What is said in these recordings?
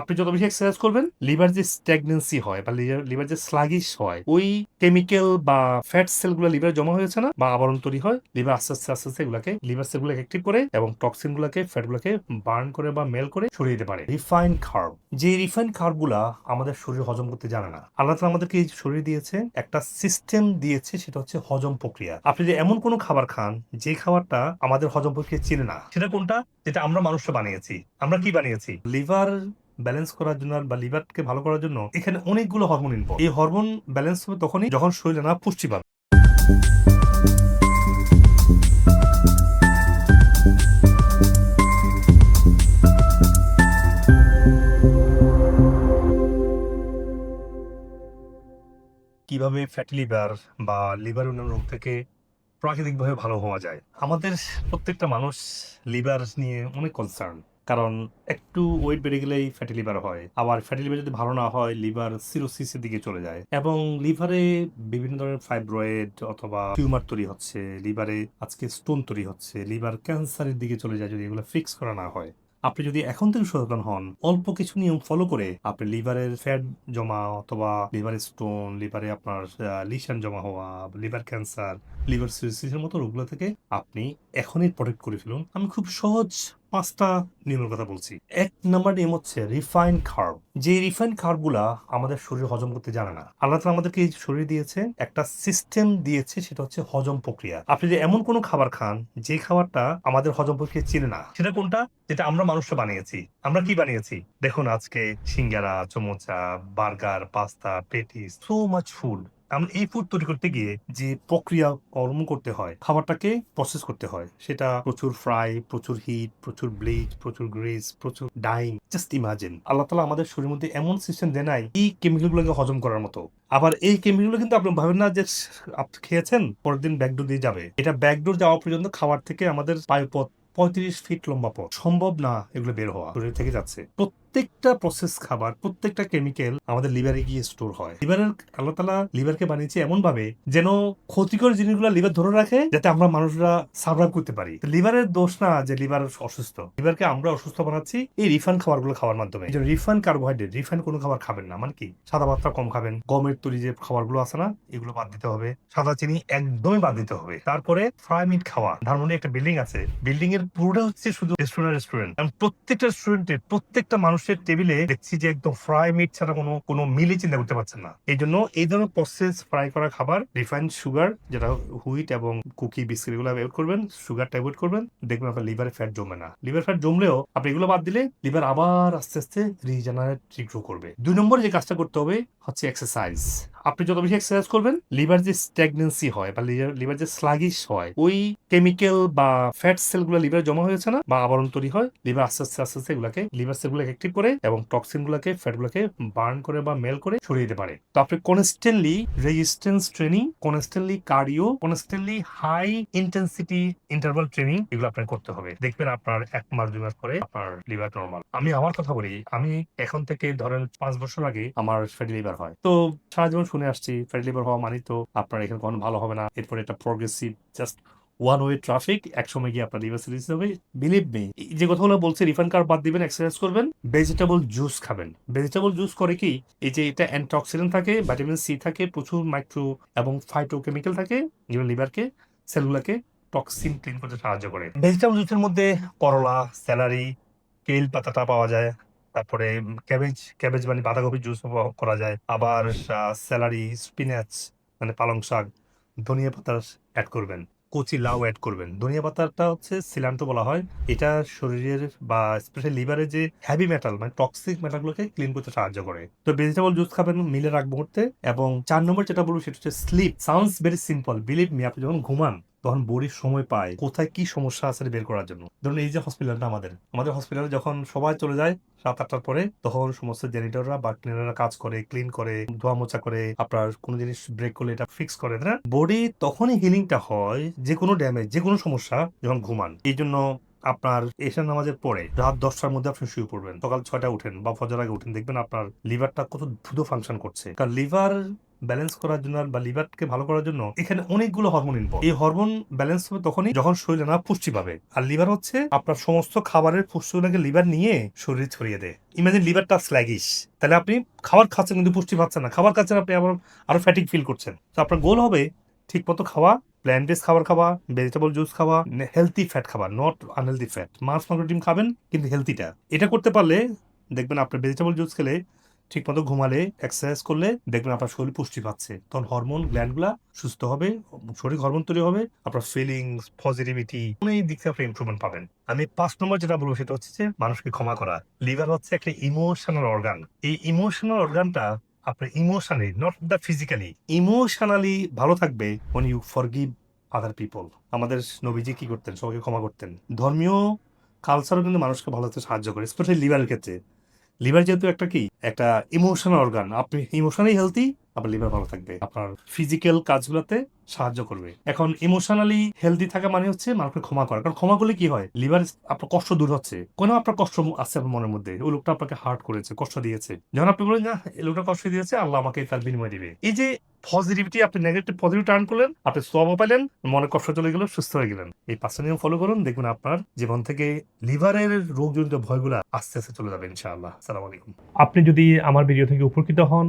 আপনি যত বেশি এক্সারসাইজ করবেন লিভার যে স্ট্যাগনেন্সি হয় বা লিভার যে স্লাগিশ হয়, ওই কেমিক্যাল বা ফ্যাট সেলগুলো লিভার জমা হয়েছে না বা আবরণ তৈরি হয় লিভার আস্তে আস্তে আস্তে আস্তে এগুলাকে লিভার সেলগুলোকে অ্যাক্টিভ করে এবং টক্সিন গুলাকে ফ্যাট গুলাকে বার্ন করে বা মেল করে সরিয়ে দিতে পারে। রিফাইন কার্ব যে রিফাইন কার্বগুলা আমাদের শরীর হজম করতে জানে না, আল্লাহ তালা আমাদেরকে এই শরীর দিয়েছে, একটা সিস্টেম দিয়েছে, সেটা হচ্ছে হজম প্রক্রিয়া। আপনি যে এমন কোনো খাবার খান, যে খাবারটা আমাদের হজম প্রক্রিয়া চিনে না, সেটা কোনটা? যেটা আমরা মানুষটা বানিয়েছি। আমরা কি বানিয়েছি? লিভার ব্যালেন্স করার জন্য বা লিভারকে ভালো করার জন্য এখানে অনেকগুলো হরমোন ইনভলভ এই হরমোন ব্যালেন্স হবে তখনই যখন শরীরে না পুষ্টি পাবে। কীভাবে ফ্যাটি লিভার বা লিভার অন্যান্য রোগ থেকে প্রাকৃতিকভাবে ভালো হওয়া যায়? আমাদের প্রত্যেকটা মানুষ লিভার নিয়ে অনেক কনসার্ন কারণ একটু ওয়েট বেড়ে গেলেই ফ্যাটি লিভার হয়। আবার ফ্যাটি লিভার যদি ভালো না হয় লিভার সিরোসিসের দিকে চলে যায়। এবং লিভারে বিভিন্ন ধরনের ফাইব্রয়েড অথবা টিউমার তৈরি হচ্ছে লিভারে আজকে স্টোন তৈরি হচ্ছে লিভার ক্যান্সারের দিকে চলে যায় যদি এগুলো ফিক্স করা না হয়। আপনি যদি এখন থেকে সচেতন হন, অল্প কিছু নিয়ম ফলো করে আপনি লিভারের ফ্যাট জমা অথবা লিভারের স্টোন লিভারে আপনার লিশন জমা হওয়া লিভার ক্যান্সার লিভার সিরোসিসের মতো রোগগুলো থেকে আপনি এখনই প্রোটেক্ট করে ফেলুন। আমি খুব সহজ পাঁচটা নিয়মের কথা বলছি। এক নাম্বার নিয়ম হচ্ছে রিফাইন কার্ব যে রিফাইন কার্বগুলা আমাদের শরীর হজম করতে জানে না, আল্লাহ তালা আমাদেরকে এই শরীর দিয়েছে, একটা সিস্টেম দিয়েছে, সেটা হচ্ছে হজম প্রক্রিয়া। আপনি যে এমন কোনো খাবার খান, যে খাবারটা আমাদের হজম প্রক্রিয়া চিনে না, সেটা কোনটা? যেটা আমরা মানুষটা বানিয়েছি। আমরা কি বানিয়েছি? দেখুন আজকে singara, samosa, burger, pasta patties so much food আমরা এই ফুড তৈরি করতে গিয়ে যে প্রক্রিয়া কর্ম করতে হয়, খাবারটাকে প্রসেস করতে হয়, সেটা প্রচুর ফ্রাই প্রচুর হিট প্রচুর ব্লিচ প্রচুর গ্রিস প্রচুর ডাইং জাস্ট ইমাজিন আল্লাহ তালা আমাদের শরীরের মধ্যে এমন সিস্টেম দেয় নাই, এই কেমিক্যালগুলোকে হজম করার মতো। আবার এই কেমিক্যালগুলো কিন্তু আপনি ভাবেন না যে আপনি খেয়েছেন, পরের দিন ব্যাকডোর দিয়ে যাবে। এটা ব্যাকডোর যাওয়া পর্যন্ত খাবার থেকে আমাদের বায়ুপথ পঁয়ত্রিশ ফিট লম্বা পথ। সম্ভব না এগুলো বের হওয়া, শরীর থেকে যাচ্ছে। প্রত্যেকটা প্রসেস খাবার, প্রত্যেকটা কেমিক্যাল আমাদের লিভারে গিয়ে স্টোর হয়। লিভারের আল্লাহ তালা লিভারকে বানিয়েছে এমন ভাবে যেন ক্ষতিকর জিনিসগুলো লিভার ধরে রাখে যাতে আমরা মানুষরা সার্ভাইভ করতে পারি। লিভারের দোষ না যে লিভার অসুস্থ। লিভারকে আমরা অসুস্থ বানাচ্ছি এই রিফাইন খাবারগুলো খাওয়ার মাধ্যমে। রিফাইন কার্বোহাইড্রেট রিফাইন কোনো খাবার খাবেন না। মানে কি? সাদা ভাতটা কম খাবেন। গমের তৈরি যে খাবারগুলো আছে না, এগুলো বাদ দিতে হবে। সাদা চিনি একদমই বাদ দিতে হবে। তারপরে ফ্রাই মিট খাওয়া। ধানমন্ডি একটা বিল্ডিং আছে। বিল্ডিং এর পুরোটা হচ্ছে শুধু রেস্টুরেন্ট রেস্টুরেন্ট প্রত্যেকটা রেস্টুরেন্টে প্রত্যেকটা মানুষের টেবিলে দেখছি যে একদম ফ্রাই মিট ছাড়া কোনো কোনো মিলই চিন্তা করতে পারছেন না। এই জন্য এই ধরনের প্রসেস ফ্রাই করা খাবার রিফাইন্ড সুগার যেটা হুইট এবং কুকি বিস্কিট এগুলো অ্যাভয়েড করবেন সুগারটা অ্যাভয়েড করবেন, দেখবেন আপনার লিভারে ফ্যাট জমে না। লিভার ফ্যাট জমলেও আপনি এগুলো বাদ দিলে লিভার আবার আস্তে আস্তে রিজেনারেট রিগ্রো করবে। দুই নম্বরে যে কাজটা করতে হবে হচ্ছে এক্সারসাইজ আপনি যত বেশি এক্সারসাইজ করবেন লিভার যে স্ট্যাগনেন্সি হয় বা লিভার যে স্লাগিশ হয়, ওই কেমিক্যাল বা ফ্যাট সেলগুলো লিভার জমা হয়েছে না বা আবরণ তৈরি হয় লিভার আস্তে আস্তে আস্তে আস্তে এগুলাকে লিভার সেলগুলোকে অ্যাক্টিভ করে এবং টক্সিন গুলাকে ফ্যাট গুলাকে বার্ন করে বা মেল করে সরিয়ে দিতে পারে। তো আপনি constantly resistance training constantly cardio constantly high intensity interval training এগুলো আপনার করতে হবে। দেখবেন আপনার এক মাস, দুই মাস পরে আপনার লিভার নর্মাল আমি আমার কথা বলি, আমি এখন থেকে ধরেন পাঁচ বছর আগে আমার ফ্যাটি লিভার হয়। তো সারা জীবন শুনে আসছি ফ্যাটি লিভার হওয়া মানে তো আপনার এখানে কখনো ভালো হবে না, এরপরে একটা progressive just one way traffic একসময় গিয়ে আপনার লিভার সিরিজ হবে। বিলিভ মি যে কথাগুলো বলছে রিফান্ড কার্ড বাদ দিবেন এক্সারসাইজ করবেন ভেজিটেবল জুস খাবেন। ভেজিটেবল জুস করে কি? এই যে এটা অ্যান্টিঅক্সিডেন্ট থাকে ভিটামিন সি থাকে, প্রচুর মাইক্রো এবং ফাইটোকেমিক্যাল থাকে যেগুলো লিভারকে সেলগুলোকে টক্সিন ক্লিন করতে সাহায্য করে। ভেজিটেবল জুসের মধ্যে করলা স্যালারি কেল পাতাটা পাওয়া যায়, তারপরে ক্যাবেজ ক্যাবেজ মানে বাঁধাকপির জুস করা যায়। আবার স্যালারি স্পিনাচ মানে পালং শাক, ধনিয়া পাতা অ্যাড করবেন। কচি লাউ অ্যাড করবেন। ধনিয়া পাতাটা হচ্ছে সিলান্ত বলা হয়। এটা শরীরের বা স্পেশালি লিভারের যে হ্যাভি মেটাল মানে টক্সিক মেটালগুলোকে ক্লিন করতে সাহায্য করে। তো ভেজিটেবল জুস খাবেন, মিলে রাখব মুহূর্তে। এবং চার নম্বর যেটা বলব সেটা হচ্ছে sleep sounds very simple believe me আপনি যখন ঘুমান তখন বডির সময় পায়। কোথায় কি সমস্যা আছে বের করার জন্য। ধরুন এই যে হসপিটালটা আমাদের। আমাদের হসপিটালে যখন সবাই চলে যায় সাত আটটার পরে, তখন সমস্ত জেনিটররা বা ক্লিনাররা কাজ করে ক্লিন করে ধোয়া মোছা করে, আপনার কোনো জিনিস ব্রেক করলে এটা ফিক্স করে না? বডি তখনই হিলিংটা হয় যে কোনো ড্যামেজ যে কোনো সমস্যা যখন ঘুমান। এই জন্য আপনার এশার নামাজের পরে রাত দশটার মধ্যে আপনি শুয়ে পড়বেন। সকাল ছয়টা উঠেন বা ফজর আগে উঠেন, দেখবেন আপনার লিভারটা কত দ্রুত ফাংশন করছে। কারণ লিভার ব্যালেন্স করার জন্য বা লিভারকে ভালো করার জন্য এখানে অনেকগুলো হরমোন ইনভলভ এই হরমোন ব্যালেন্স হবে তখনই যখন শরীরে না পুষ্টি পাবে। আর লিভার হচ্ছে আপনার সমস্ত খাবারের পুষ্টিগুলোকে লিভার নিয়ে শরীরে ছড়িয়ে দেয়। ইমাজিন লিভারটা স্ল্যাগিশ তাহলে আপনি খাবার খাচ্ছেন কিন্তু পুষ্টি পাচ্ছেন না। খাবার খাচ্ছেন আপনি আবার আরও ফ্যাটিক ফিল করছেন। তো আপনার গোল হবে ঠিক মতো খাওয়া প্ল্যান্ট বেস খাবার খাওয়া ভেজিটেবল জুস খাওয়া হেলদি ফ্যাট খাবার নট আনহেলদি ফ্যাট মাছ, মাংস, ডিম খাবেন কিন্তু হেলদিটা এটা করতে পারলে দেখবেন আপনার ভেজিটেবল জুস খেলে ঠিক মতো ঘুমালে এক্সারসাইজ করলে দেখবেন আপনার শরীর পুষ্টি পাচ্ছে। তখন হরমোন গ্ল্যান্ডগুলা সুস্থ হবে, শরীর হরমোন তৈরি হবে, আপনার ফিলিংস পজিটিভিটি অনেক দিক থেকে আপনি ইমপ্রুভমেন্ট পাবেন। আমি পাঁচ নম্বর যেটা বলব সেটা হচ্ছে যে মানুষকে ক্ষমা করা। লিভার হচ্ছে একটা ইমোশনাল অর্গান এই ইমোশনাল অর্গানটা আপনার emotionally not the physically emotionally ভালো থাকবে when you forgive other people আমাদের নবীজি কি করতেন? সবাইকে ক্ষমা করতেন। ধর্মীয় কালচারও কিন্তু মানুষকে ভালো থাকতে সাহায্য করে স্পেশালি লিভারের ক্ষেত্রে। লিভার যেহেতু একটা কি? একটা ইমোশনাল অর্গান আপনি ইমোশনালি হেলদি আপনার লিভার ভালো থাকবে। আপনার ফিজিক্যাল কাজগুলোতে সাহায্য করবে। এখন ইমোশনালি হেলদি থাকা মানে হচ্ছে মানুষকে ক্ষমা করা। কারণ ক্ষমা করলে কি হয়? লিভার আপনার কষ্ট দূর হচ্ছে। কোনো আপনার কষ্ট আছে আপনার মনের মধ্যে? ওই লোকটা আপনাকে হার্ট করেছে, কষ্ট দিয়েছে। যখন আপনি বলেন না, এই লোকটা কষ্ট দিয়েছে, আল্লাহ আমাকে তার বিনিময় দিবে। এই যে পজিটিভিটি আপনি নেগেটিভ পজিটিভ টার্ন করলেন, আপনি সব পেলেন মনে কষ্ট চলে গেল, সুস্থ হয়ে গেলেন। এই পাঁচটা নিয়ম ফলো করুন দেখবেন আপনার জীবন থেকে লিভারের রোগজনিত ভয়গুলো আস্তে আস্তে চলে যাবে, ইনশাআল্লাহ। সালাম আলাইকুম। আপনি যদি আমার ভিডিও থেকে উপকৃত হন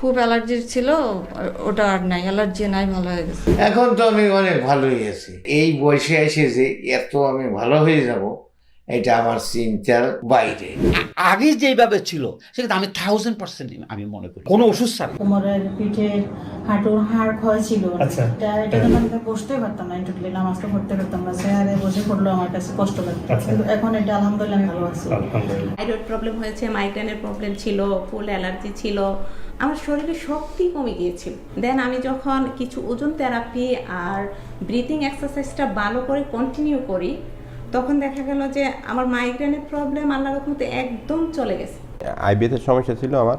খুব অ্যালার্জি ছিল, ওটা আর নাই, অ্যালার্জি নাই, ভালো হয়ে গেছে। এখন তো আমি অনেক ভালোই আছি। এই বয়সে এসে যে এত আমি ভালো হয়ে যাব এটা আমার চিন্তার বাইরে। আগে যেভাবে ছিল সেটা আমি থাউজেন্ড পার্সেন্ট আমি মনে করি। কোনো ওষুধ ছাড়া? কোমরের পিঠের হাঁটুর হাড় ক্ষয় ছিল। আচ্ছা। এটা এটা কিন্তু আমি বসতে পারতাম না তো পড়তে পারতাম না। চেয়ারে বসে পড়লেও আমার কাছে কষ্ট লাগতো। আচ্ছা। কিন্তু এখন এটা আলহামদুলিল্লাহ আমি ভালো আছি। থাইরয়েড প্রবলেম হয়েছে মাইগ্রেনের প্রবলেম ছিল ফুল অ্যালার্জি ছিল। আমার শরীরে শক্তি কমে গিয়েছিল। দেন আমি যখন কিছু ওজন থেরাপি আর ব্রিথিং এক্সারসাইজটা ভালো করে কন্টিনিউ করি তখন দেখা গেল যে আমার মাইগ্রেনের প্রবলেম আল্লাহর রহমতে একদম চলে গেছে। আইবিএসের সমস্যা ছিল আমার।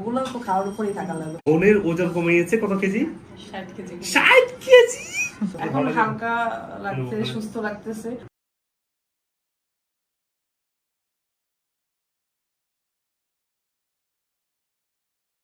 ওগুলো তো খাওয়ার উপরেই থাকা লাগল বোনের ওজন কমে গেছে কত কেজি? ষাট কেজি। ষাট কেজি? এখন হালকা লাগতে সুস্থ লাগতেছে।